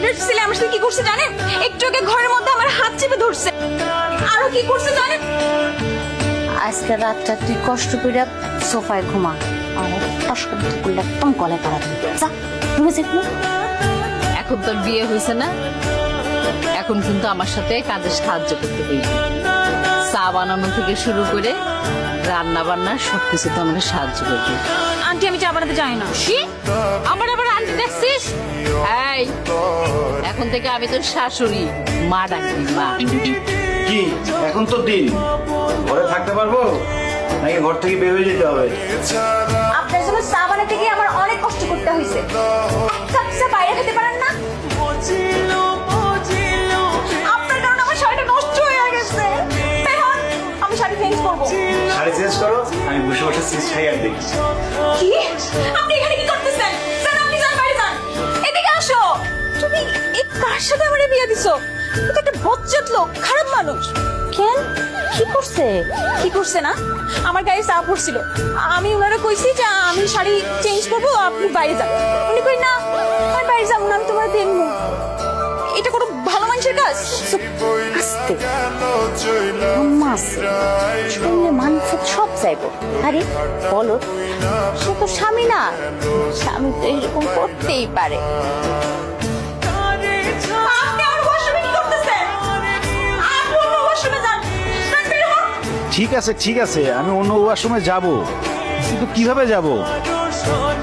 আপনার ছেলে আমার সাথে কি করছে জানেন? একটু আগে ঘরের মধ্যে আমার হাত চেপে ধরছে। আরও কি করছে জানেন? আজকে রাতটা তুই কষ্ট করে সোফায় ঘুমা। আর তুই করলে একদম কলে পাড়া দিবি যা তুমি যে। এখন তোর বিয়ে হয়েছে না? এখন কিন্তু আমার সাথে কাজে সাহায্য করতে হইবে। চা বানানো থেকে শুরু করে রান্না বান্না সবকিছু তো আমাকে সাহায্য করবে। আন্টি আমি চা বানাতে চাই না। কি? আমার আবার আন্টি দেখছিস এই এখন থেকে আমি তোর শাশুড়ি মা ডাকবি মা। কি? এখন তো দিন। ঘরে থাকতে পারব? নাকি ঘর থেকে বের হয়ে যেতে হবে? আপনার জন্য চা বানাতে গিয়ে আমার অনেক কষ্ট করতে হয়েছে। বাইরে খেতে পারেন না? আপনার কারণে আমার শাড়িটা নষ্ট হয়ে গেছে। আমি শাড়ি চেঞ্জ করব। শাড়ি চেঞ্জ করো আমি বসে বসে সিস খাই আর দেখি। কি? আপনি এখানে বিয়ে তো একটা বজ্জাত লোক খারাপ মানুষ। কেন? কি করছে? কি করছে না? আমার গায়ে চা পড়ছিল। আমি ওনারা কইছি যে আমি শাড়ি চেঞ্জ করব আপনি বাইরে যান। উনি কই না আমি বাইরে যাব না আমি তোমার দেখব এটা কোনো ভালো মানুষের কাজ? আস্তে। শুনলে মানুষ সব চাইব। আরে বলো সে তো স্বামী না? স্বামী তো এরকম করতেই পারে। ঠিক আছে ঠিক আছে আমি অন্য ওয়াশরুমে যাব। কিন্তু কীভাবে যাব?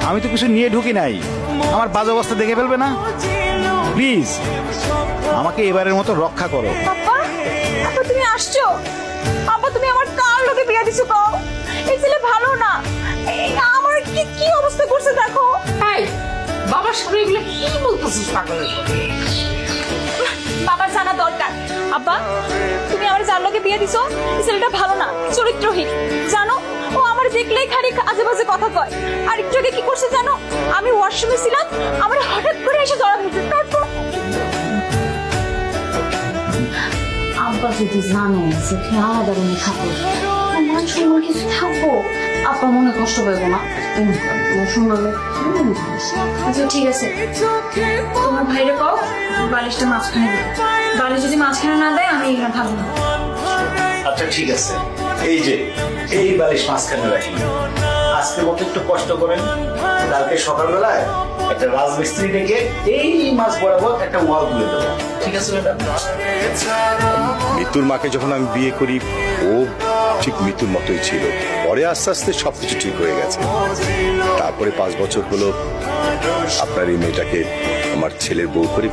আমি তো কিছু নিয়ে ঢুকি নাই। আমার বাজে অবস্থা দেখে ফেলবে না? প্লিজ আমাকে এবারের মতো রক্ষা করো। আপা তুমি আসছো? আপা তুমি আমার কার লোকে বিয়ে দিছো কও? এই ছেলে ভালো না। আমার কি কি অবস্থা করছে দেখো? এই বাবার সামনে এগুলো কি বলতেছিস পাগলের মতো? বাবার জানা দরকার। আব্বা, তুমি আমার যার লোকে বিয়ে দিছো? ছেলেটা ভালো না, চরিত্রহীন। জানো, ও আমার দেখলেই খালি আজে বাজে কথা কয়। আর একটু আগে কি করছে জানো? আমি ওয়াশরুমে ছিলাম, আমার হঠাৎ করে এসে ধরা দিয়েছে তারপর আব্বা যদি জানে যে আলাদা রুমে থাকো মান কিছু থাকব। আব্বা মনে কষ্ট পাইবো না? আচ্ছা ঠিক আছে। তোমার ভাইরে কও বালিশটা মাঝখানে দিতে বালিশ যদি মাঝখানে না দেয় আমি এখানে না। আচ্ছা ঠিক আছে। এই যে এই বালিশ মাঝখানে রাখি। আজকের মতো একটু কষ্ট করেন। কালকে সকালবেলায় একটা রাজমিস্ত্রি ডেকে এই মাছ বরাবর একটা ওয়াল তুলে দেবো। ঠিক আছে ম্যাডাম? মৃত্যুর মাকে যখন আমি বিয়ে করি ও ঠিক মৃত্যুর মতোই ছিল। পরে আস্তে আস্তে সবকিছু ঠিক হয়ে গেছে। তারপরে পাঁচ বছর হলো আপনার এই মেয়েটাকে আমার ছেলের বউ করে